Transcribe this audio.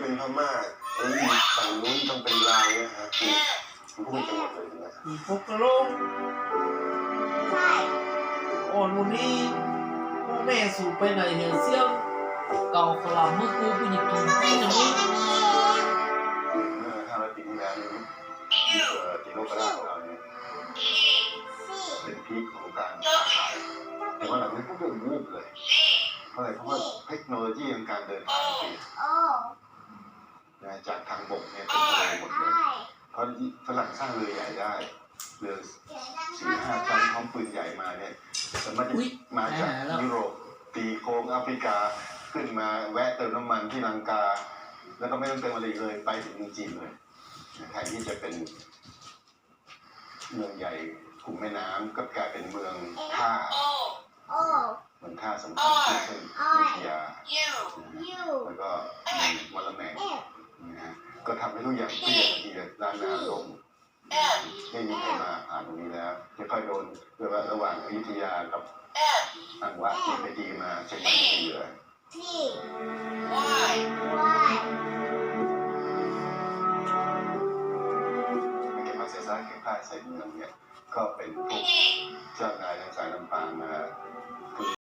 เป็นพม่าแล้วอีกฝั่งนู้นต้องเป็นลาวเนี่ยฮะคือพูดกันหมดเลยนะมีพวกกระโหลกใช่อ่อนวันนี้พ่อแม่สู่ไปไหนเหี่ยเสี่ยงเก่าขลามเมื่อกูกูหยิบกินไม่ที่ใช่อย่างอันี้นนี้เมื่อห้าร้อยปีที่แล้วนี้เอ่อที่โลกราชของเราเนี่ยเป็นพีคของการค้าขายแต่ว่าหลังนี้พวกเรื่องวูบเลยเพราะอะไรเพราะว่าเทคโนโลยีในการเดินทางเปลี่ยน โอ้ นะจากทางบกเนี่ยเป็นทะเลหมดเลย ใช่ เพ ราะฝรั่งสร้างเรือใหญ่ได้เรือเสียงดังสี่ห้าชั้นพร้อมปืนใหญ่มาเนี่ยแต่มันจะอุ๊ยมาจากยุโรปตีโค้งแอฟริกาขึ้นมาแวะเติมน้ำมันที่ลังกา แล้วก็ไม่ต้องเติมอะไรอีกเลยไปถึงเมืองจีนเลยแทนที่จะเป็นเมืองใหญ่ขุมแม่น้ำก็กลายเป็นเมืองท่าโอ้เมืองท่าสำคัญที่เช่นอยุธยายูแล้วก็มีมะละแมงเอฟนะฮะ ก็ทำให้ทุกอย่างเปลี่ยนทีละด้านหน้าลงไม่มีใครมาผ่านตรงนี้แล้วไม่ค่อยโดนเรียกว่าระหว่างอยุธยากับอังวะที่ไม่ดีมาเชียงใหม่ไม่เหลือทีวายมาเสียสละเก็บผ้าใส่เมืองเนี่ยก็เป็นพวกเจ้านายทางสายลำปางมา